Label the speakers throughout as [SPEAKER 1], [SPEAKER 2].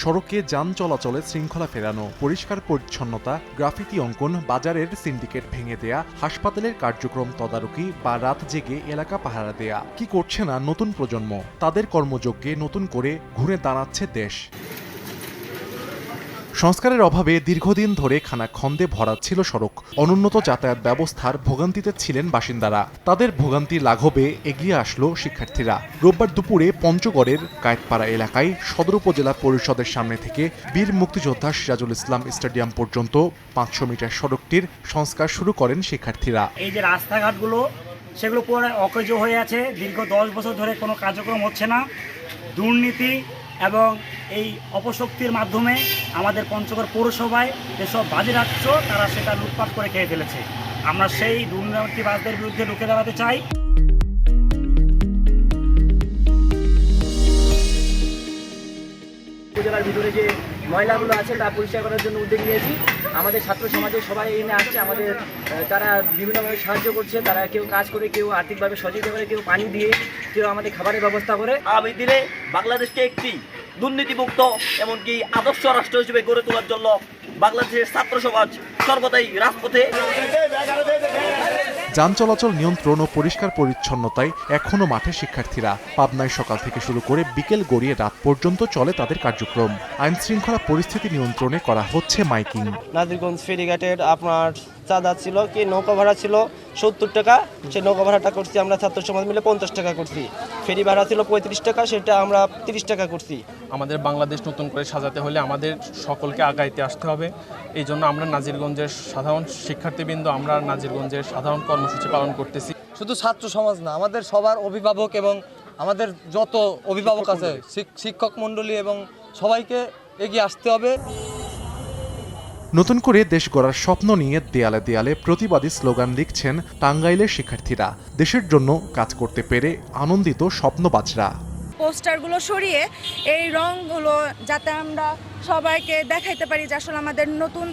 [SPEAKER 1] সড়কে যান চলাচলে শৃঙ্খলা ফেরানো, পরিষ্কার পরিচ্ছন্নতা, গ্রাফিতি অঙ্কন, বাজারের সিন্ডিকেট ভেঙে দেয়া, হাসপাতালের কার্যক্রম তদারকি বা রাত জেগে এলাকা পাহারা দেয়া। কি করছে না নতুন প্রজন্ম? তাদের কর্মযজ্ঞে নতুন করে ঘুরে দাঁড়াচ্ছে দেশ। সংস্কারের অভাবে দীর্ঘদিন ধরে খানাখন্দে ভরা ছিল সড়ক। অনুন্নত যাতায়াত ব্যবস্থার ভোগান্তিতে ছিলেন বাসিন্দারা। তাদের ভোগান্তি লাঘবে এগিয়ে আসলো শিক্ষার্থীরা। রোববার দুপুরে পঞ্চগড়ের কায়েতপাড়া এলাকায় সদর উপজেলা পরিষদের সামনে থেকে বীর মুক্তিযোদ্ধা সিরাজুল ইসলাম স্টেডিয়াম পর্যন্ত পাঁচশো মিটার সড়কটির সংস্কার শুরু করেন শিক্ষার্থীরা।
[SPEAKER 2] এই যে রাস্তাঘাটগুলো, সেগুলো পুরো অকেজ হয়ে আছে। দীর্ঘ দশ বছর ধরে কোনো কার্যক্রম হচ্ছে না। দুর্নীতি এবং এই অপশক্তির মাধ্যমে আমাদের পঞ্চগড় পৌরসভায় যেসব বাজে রাখছ, তারা সেটা লুটপাট করে খেয়ে ফেলেছে। আমরা সেই দুর্নীতিবাজদের বিরুদ্ধে রুখে দাঁড়াতে চাই।
[SPEAKER 3] উপজেলার ভিতরে যে ময়লাগুলো আছে, তা পরিষ্কার করার জন্য উদ্যোগ নিয়েছি। আমাদের ছাত্র সমাজের সবাই এনে আসছে, আমাদের তারা বিভিন্নভাবে সাহায্য করছে, তারা কেউ কাজ করে, কেউ আর্থিকভাবে সহযোগিতা করে কেউ পানি দিয়ে, কেউ আমাদের খাবারের ব্যবস্থা করে।
[SPEAKER 4] আগামী দিনে বাংলাদেশকে একটি দুর্নীতিমুক্ত, এমনকি আদর্শ রাষ্ট্র হিসেবে গড়ে তোলার জন্য বাংলাদেশের ছাত্র সমাজ সর্বদাই রাজপথে।
[SPEAKER 1] যান চলাচল নিয়ন্ত্রণ ও পরিষ্কার পরিচ্ছন্নতায় এখনও মাঠে শিক্ষার্থীরা। পাবনায় সকাল থেকে শুরু করে বিকেল গড়িয়ে রাত পর্যন্ত চলে তাদের কার্যক্রম। আইন শৃঙ্খলা পরিস্থিতি নিয়ন্ত্রণে করা হচ্ছে মাইকিং।
[SPEAKER 5] নাজিরগঞ্জ ফেরিঘাটের আপনার চাঁদা ছিল কি নৌকা ভাড়া ছিল সত্তর টাকা। সে নৌকা ভাড়াটা করছি আমরা ছাত্র সমাজ মিলে পঞ্চাশ টাকা করছি। ফেরি ভাড়া ছিল পঁয়ত্রিশ টাকা সেটা আমরা তিরিশ টাকা করছি।
[SPEAKER 6] আমাদের বাংলাদেশ নতুন করে সাজাতে হলে আমাদের সকলকে আগাইতে আসতে হবে। এই জন্য আমরা নাজিরগঞ্জের সাধারণ শিক্ষার্থীবৃন্দ আমরা নাজিরগঞ্জের সাধারণ কর্মসূচি পালন করতেছি।
[SPEAKER 7] শুধু ছাত্র সমাজ না আমাদের সবার অভিভাবক এবং আমাদের যত অভিভাবক আছে শিক- শিক্ষক মণ্ডলী এবং সবাইকে এগিয়ে আসতে হবে।
[SPEAKER 1] নতুন করে দেশ গড়ার স্বপ্ন নিয়ে দেয়ালে দেয়ালে প্রতিবাদী স্লোগান লিখছেন টাঙ্গাইলের শিক্ষার্থীরা। দেশের জন্য কাজ করতে পেরে আনন্দিত স্বপ্নবাজরা।
[SPEAKER 8] পোস্টারগুলো সরিয়ে এই রংগুলো যাতে আমরা সবাইকে দেখাইতে পারি যে আসলে আমাদের নতুন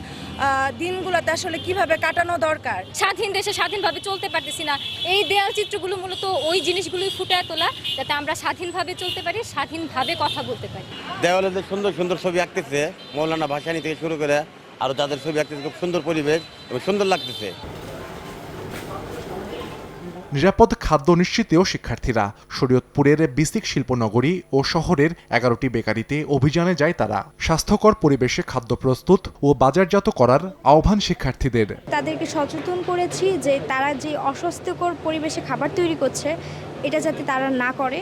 [SPEAKER 8] দিনগুলোতে আসলে কীভাবে কাটানো দরকার।
[SPEAKER 9] স্বাধীন দেশে স্বাধীনভাবে চলতে পারতেছি না। এই দেয়াল চিত্রগুলো মূলত ওই জিনিসগুলোই ফুটে তোলা যাতে আমরা স্বাধীনভাবে চলতে পারি স্বাধীনভাবে কথা বলতে পারি।
[SPEAKER 10] দেওয়ালে সুন্দর সুন্দর ছবি আঁকতেছে মৌলানা ভাসানি থেকে শুরু করে আরও যাদের ছবি আঁকতেছে খুব সুন্দর পরিবেশ এবং সুন্দর লাগতেছে।
[SPEAKER 1] নিরাপদ খাদ্য নিশ্চিতেও শিক্ষার্থীরা শরীয়তপুরের বিসিক শিল্পনগরী ও শহরের এগারোটি বেকারিতে অভিযানে যায় তারা। স্বাস্থ্যকর পরিবেশে খাদ্য প্রস্তুত ও বাজারজাত করার আহ্বান শিক্ষার্থীদের।
[SPEAKER 8] তাদেরকে সচেতন করেছি যে তারা যে অস্বাস্থ্যকর পরিবেশে খাবার তৈরি করছে এটা যাতে তারা না করে।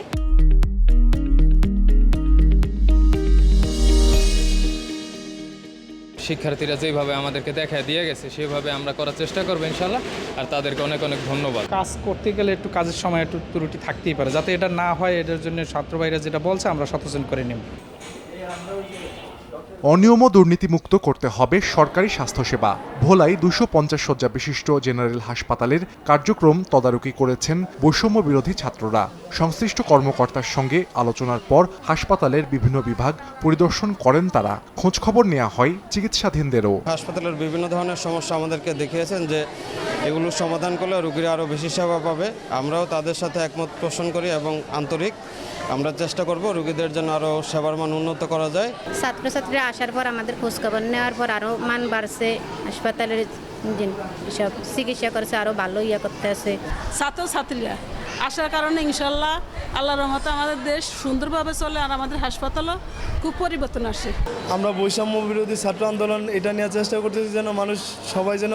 [SPEAKER 7] শিক্ষার্থীরা যেভাবে আমাদেরকে দেখা দিয়ে গেছে, সেভাবে আমরা করার চেষ্টা করব ইনশাল্লাহ। আর তাদেরকে অনেক অনেক ধন্যবাদ।
[SPEAKER 5] কাজ করতে গেলে একটু কাজের সময় একটু ত্রুটি থাকতেই পারে। যাতে এটা না হয়, এটার জন্য ছাত্র ভাইরা যেটা বলছে, আমরা সচেতন করে নেব।
[SPEAKER 1] অনিয়ম ও দুর্নীতিমুক্ত করতে হবে সরকারি স্বাস্থ্যসেবা। ভোলাই দুশো পঞ্চাশ শয্যা বিশিষ্ট জেনারেল হাসপাতালের কার্যক্রম তদারকি করেছেন বৈষম্য বিরোধী ছাত্ররা। সংশ্লিষ্ট কর্মকর্তার সঙ্গে আলোচনার পর হাসপাতালের বিভিন্ন বিভাগ পরিদর্শন করেন তারা। খোঁজখবর নেওয়া হয় চিকিৎসাধীনদেরও।
[SPEAKER 5] হাসপাতালের বিভিন্ন ধরনের সমস্যা আমাদেরকে দেখিয়েছেন যে এগুলো সমাধান করলে রোগীরা আরও বেশি সেবা পাবে। আমরাও তাদের সাথে একমত পোষণ করি এবং আন্তরিক। আমরা চেষ্টা করব রোগীদের জন্য আরও সেবার মান উন্নত করা যায়।
[SPEAKER 9] ছাত্রছাত্রীরা আসার পর আমাদের খোঁজখবর নেওয়ার পর আরও মান বাড়ছে। হাসপাতালের সব চিকিৎসা করছে আরও ভালো ইয়ে করতে আছে।
[SPEAKER 8] ছাত্রছাত্রীরা আসার কারণে ইনশাল্লাহ আল্লাহর রহমতে আমাদের দেশ সুন্দরভাবে চলে আর আমাদের হাসপাতালও খুব পরিবর্তন আসে
[SPEAKER 5] আমরা বৈষম্য বিরোধী ছাত্র আন্দোলন এটা নিয়ে চেষ্টা করতেছি যেন মানুষ সবাই যেন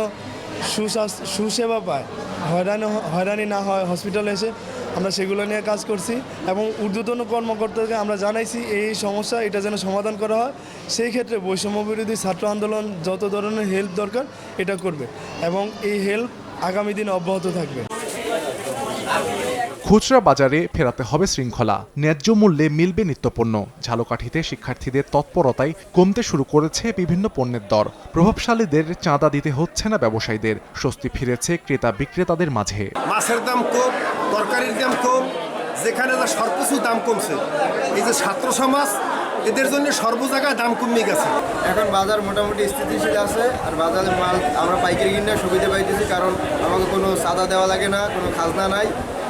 [SPEAKER 5] সুস্বাস্থ্য, সুসেবা পায়। হয়রানি হয়রানি না হয় হসপিটালে এসে আমরা সেগুলো নিয়ে কাজ করছি এবং ঊর্ধ্বতন কর্মকর্তাকে আমরা জানাইছি, এই সমস্যা এটা যেন সমাধান করা হয়। সেই ক্ষেত্রে বৈষম্য বিরোধী ছাত্র আন্দোলন যত ধরনের হেল্প দরকার, এটা করবে এবং এই হেল্প আগামী দিন অব্যাহত থাকবে।
[SPEAKER 1] খুচরা বাজারে ফেরাতে হবে শৃঙ্খলা। ন্যায্য মূল্যে মিলবে নিত্যপণ্য। ঝালকাঠিতে শিক্ষার্থীদের তৎপরতায় কমতে শুরু করেছে বিভিন্ন পণ্যের দর। প্রভাবশালীদের চাঁদা দিতে হচ্ছে না ব্যবসায়ীদের। স্বস্তি ফিরেছে ক্রেতা বিক্রেতাদের মাঝে।
[SPEAKER 10] মাছের দাম কম তরকারির দাম কম যেখানে যা সর্বোচ্চ দাম কমছে। এই যে ছাত্র সমাজ এদের জন্য সর্ব জায়গায় দাম কমে গেছে।
[SPEAKER 5] এখন বাজার মোটামুটি স্থিতিশীল আছে আর বাজারের মাল আমরা পাইকারি কিনে সুবিধা পাইতেছি কারণ আমাকে কোনো সাদা দেওয়া লাগে না কোনো খাজনা নাই।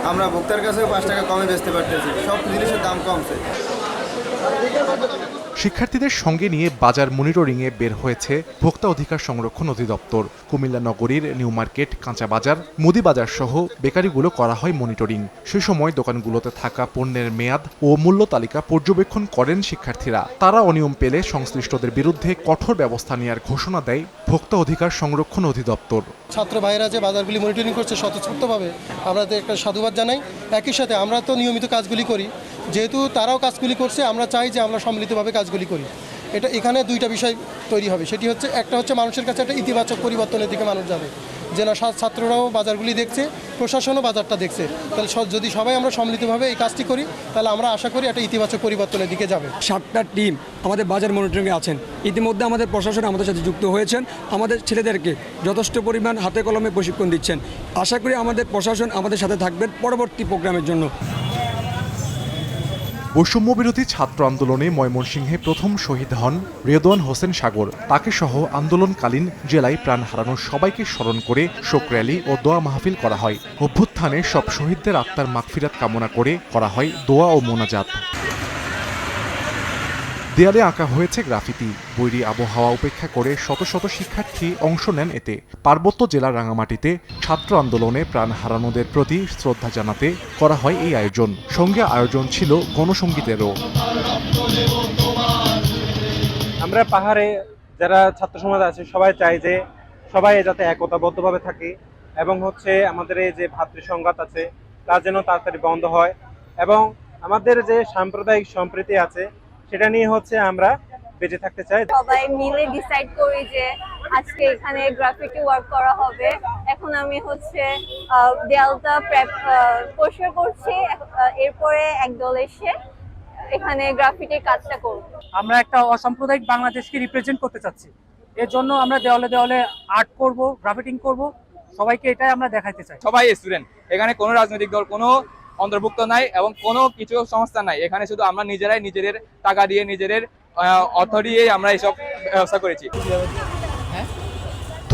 [SPEAKER 5] আমরা ভোক্তার কাছেও পাঁচ টাকা কমে বেচতে পারতেছি। সব জিনিসের দাম কমছে।
[SPEAKER 1] শিক্ষার্থীদের সঙ্গে নিয়ে বাজার মনিটরিংয়ে বের হয়েছে ভোক্তা অধিকার সংরক্ষণ অধিদপ্তর। কুমিল্লা নগরীর নিউ মার্কেট কাঁচা বাজার মুদি বাজার সহ বেকারিগুলো করা হয় মনিটরিং। সে সময় দোকানগুলোতে থাকা পণ্যের মেয়াদ ও মূল্য তালিকা পর্যবেক্ষণ করেন শিক্ষার্থীরা। তারা অনিয়ম পেলে সংশ্লিষ্টদের বিরুদ্ধে কঠোর ব্যবস্থা নেওয়ার ঘোষণা দেয় ভোক্তা অধিকার সংরক্ষণ অধিদপ্তর।
[SPEAKER 11] ছাত্র ভাইয়েরা যে বাজারগুলি মনিটরিং করছে স্বতঃস্ফূর্তভাবে, আমরা একটা সাধুবাদ জানাই। একই সাথে আমরা তো নিয়মিত কাজগুলি করি। যেহেতু তারাও কাজগুলি করছে, আমরা চাই যে আমরা সম্মিলিতভাবে কাজগুলি করি। এটা এখানে দুইটা বিষয় তৈরি হবে। সেটি হচ্ছে, একটা হচ্ছে মানুষের কাছে একটা ইতিবাচক পরিবর্তনের দিকে মানুষ যাবে। যে না ছাত্ররাও বাজারগুলি দেখছে, প্রশাসনও বাজারটা দেখছে। তাহলে যদি সবাই আমরা সম্মিলিতভাবে এই কাজটি করি, তাহলে আমরা আশা করি একটা ইতিবাচক পরিবর্তনের দিকে যাবে।
[SPEAKER 12] সাতটা টিম আমাদের বাজার মনিটরিংয়ে আছেন। ইতিমধ্যে আমাদের প্রশাসন আমাদের সাথে যুক্ত হয়েছেন। আমাদের ছেলেদেরকে যথেষ্ট পরিমাণ হাতে কলমে প্রশিক্ষণ দিচ্ছেন। আশা করি আমাদের প্রশাসন আমাদের সাথে থাকবেন পরবর্তী প্রোগ্রামের জন্য।
[SPEAKER 1] বৈষম্য বিরোধী ছাত্র আন্দোলনে ময়মনসিংহে প্রথম শহীদ হন রেদওয়ান হোসেন সাগর। তাকে সহ আন্দোলনকালীন জেলায় প্রাণ হারানোর সবাইকে স্মরণ করে শোক র্যালি ও দোয়া মাহফিল করা হয়। অভ্যুত্থানে সব শহীদদের আত্মার মাগফিরাত কামনা করে করা হয় দোয়া ও মোনাজাত। দেয়ালে আঁকা হয়েছে গ্রাফিতি। বৈরী আবহাওয়া উপেক্ষা করে শত শত শিক্ষার্থী অংশ নেন এতে। পার্বত্য জেলার রাঙামাটিতে ছাত্র আন্দোলনে প্রাণ হারানোদের প্রতি শ্রদ্ধা জানাতে করা হয় এই আয়োজন। সঙ্গে আয়োজন ছিল গণসঙ্গীতেরও
[SPEAKER 13] আমরা পাহাড়ে যারা ছাত্র সমাজ আছে, সবাই চাই যে সবাই যাতে একতাবদ্ধভাবে থাকে এবং হচ্ছে আমাদের এই যে ভাতৃসংঘাত আছে, তা যেন তাড়াতাড়ি বন্ধ হয়। এবং আমাদের যে সাম্প্রদায়িক সম্প্রীতি আছে সেটা নিয়ে হচ্ছে আমরা বেঁচে থাকতে চাই।
[SPEAKER 9] সবাই মিলে ডিসাইড করি যে আজকে এখানে গ্রাফিটি ওয়ার্ক করা হবে। এখন আমি হচ্ছে দেয়ালটা প্রেপ পরিষ্কার করছি। এরপরে একদল এসে এখানে গ্রাফিটির কাজটা করব।
[SPEAKER 2] আমরা একটা অসাম্প্রদায়িক বাংলাদেশকে রিপ্রেজেন্ট করতে চাচ্ছি। এর জন্য আমরা দেওয়ালে দেওয়ালে আর্ট করব গ্রাফিটিং করব। সবাইকে এটাই আমরা দেখাতে চাই।
[SPEAKER 12] সবাই স্টুডেন্ট এখানে কোনো রাজনৈতিক দল কোনো অন্তর্ভুক্ত নাই এবং কোনো কিছু সংস্থা নাই। এখানে শুধু আমরা নিজেরাই নিজেদের টাকা দিয়ে নিজেদের অর্থ দিয়ে আমরা এইসব ব্যবস্থা করেছি।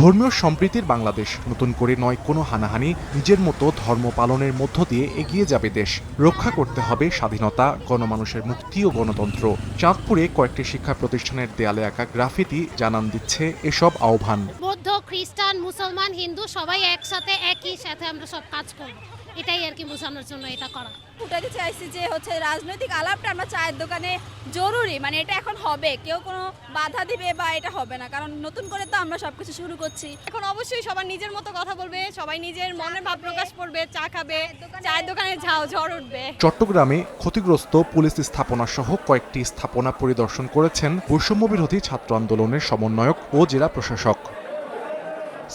[SPEAKER 1] ধর্মীয় সম্প্রীতির বাংলাদেশ নতুন করে নয় কোনো হানাহানি নিজের মতো ধর্ম পালনের মধ্য দিয়ে এগিয়ে যাবে দেশ। রক্ষা করতে হবে স্বাধীনতা গণমানুষের মুক্তি ও গণতন্ত্র। চাঁদপুরে কয়েকটি শিক্ষা প্রতিষ্ঠানের দেয়ালে আঁকা গ্রাফিতি জানান দিচ্ছে এসব আহ্বান।
[SPEAKER 9] বৌদ্ধ খ্রিস্টান মুসলমান হিন্দু সবাই একসাথে একই সাথে আমরা সব কাজ করব। এটাই আর কি বোঝানোর জন্য এটা করা।
[SPEAKER 8] ফুটাতে চাইছি যে হচ্ছে রাজনৈতিক আলাপটা আমরা চায়ের দোকানে জরুরি মানে এটা এখন হবে কেউ কোনো বাধা দিবে বা এটা হবে না কারণ নতুন করে তো আমরা সবকিছু শুরু করছি। এখন অবশ্যই সবার নিজের মতো কথা বলবে সবাই নিজের মনের ভাব প্রকাশ করবে চা খাবে চায়ের দোকানে ঝাও ঝড় উঠবে।
[SPEAKER 1] চট্টগ্রামে ক্ষতিগ্রস্ত পুলিশ স্থাপনা সহ কয়েকটি স্থাপনা পরিদর্শন করেছেন বৈষম্য বিরোধী ছাত্র আন্দোলনের সমন্বয়ক ও জেলা প্রশাসক।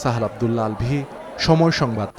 [SPEAKER 1] সাহাল আবদুল্লাহ আলভি সময় সংবাদ।